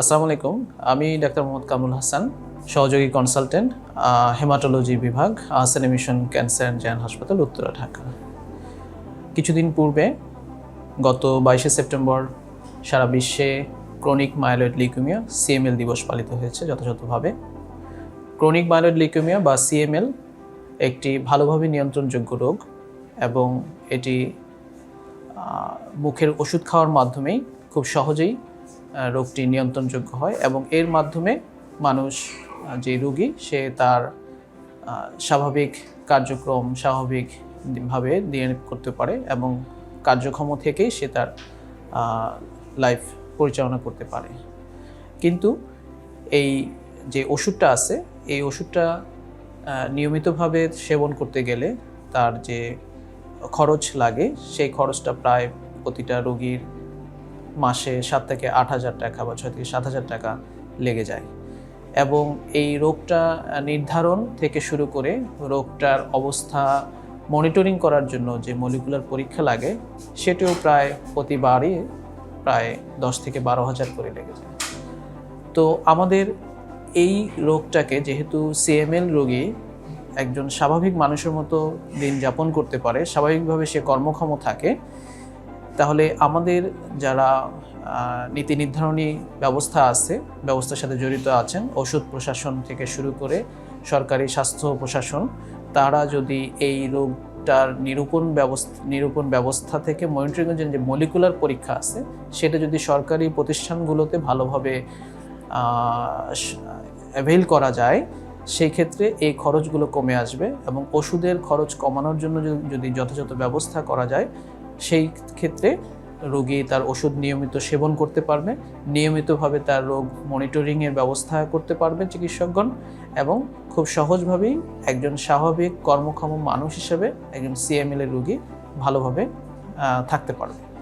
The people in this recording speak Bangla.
আসসালামু আলাইকুম। আমি ডাক্তার মোহাম্মদ কামরুল হাসান, সহযোগী কনসালটেন্ট হেমাটোলজি বিভাগ Ahsan mission cancer and general হাসপাতাল, উত্তরা, ঢাকা। কিছুদিন পূর্বে, গত বাইশে সেপ্টেম্বর, সারা বিশ্বে ক্রনিক মাইলয়েড লিকুমিয়া সিএমএল দিবস পালিত হয়েছে যথাযথভাবে। ক্রনিক মাইলয়েড লিকুমিয়া বা সিএমএল একটি ভালোভাবে নিয়ন্ত্রণযোগ্য রোগ এবং এটি মুখের ওষুধ খাওয়ার মাধ্যমেই খুব সহজেই রোগটি নিয়ন্ত্রণযোগ্য হয় এবং এর মাধ্যমে মানুষ যে রোগী, সে তার স্বাভাবিক কার্যক্রম স্বাভাবিকভাবে দিয়ে করতে পারে এবং কার্যক্ষম থেকেই সে তার লাইফ পরিচালনা করতে পারে। কিন্তু এই যে ওষুধটা আছে, এই ওষুধটা নিয়মিতভাবে সেবন করতে গেলে তার যে খরচ লাগে, সেই খরচটা প্রায় প্রতিটা রোগীর মাসে সাত থেকে আট হাজার টাকা বা ছয় থেকে সাত হাজার টাকা লেগে যায়। এবং এই রোগটা নির্ধারণ থেকে শুরু করে রোগটার অবস্থা মনিটরিং করার জন্য যে মলিকুলার পরীক্ষা লাগে, সেটিও প্রায় প্রতিবারই প্রায় দশ থেকে বারো হাজার করে লেগে যায়। তো আমাদের এই রোগটাকে যেহেতু সিএমএল রোগী একজন স্বাভাবিক মানুষের মতো দিন যাপন করতে পারে, স্বাভাবিকভাবে সে কর্মক্ষম থাকে তাহলে আমাদের যারা নীতি নির্ধারণী ব্যবস্থা আছে, ব্যবস্থার সাথে জড়িত আছেন, ওষুধ প্রশাসন থেকে শুরু করে সরকারি স্বাস্থ্য প্রশাসন, তারা যদি এই রোগটার নিরূপণ ব্যবস্থা নিরূপণ ব্যবস্থা থেকে মনিটরিংয়ের জন্য যে মলিকুলার পরীক্ষা আছে, সেটা যদি সরকারি প্রতিষ্ঠানগুলোতে ভালোভাবে অ্যাভেল করা যায়, সেই ক্ষেত্রে এই খরচগুলো কমে আসবে এবং ওষুধের খরচ কমানোর জন্য যদি যথাযথ ব্যবস্থা করা যায় সেই ক্ষেত্রে রোগী তার ওষুধ নিয়মিত সেবন করতে পারবে, নিয়মিতভাবে তার রোগ মনিটরিংয়ের ব্যবস্থা করতে পারবে চিকিৎসকগণ এবং খুব সহজভাবেই একজন স্বাভাবিক কর্মক্ষম মানুষ হিসেবে একজন সিএমএল এর রোগী ভালোভাবে থাকতে পারবে।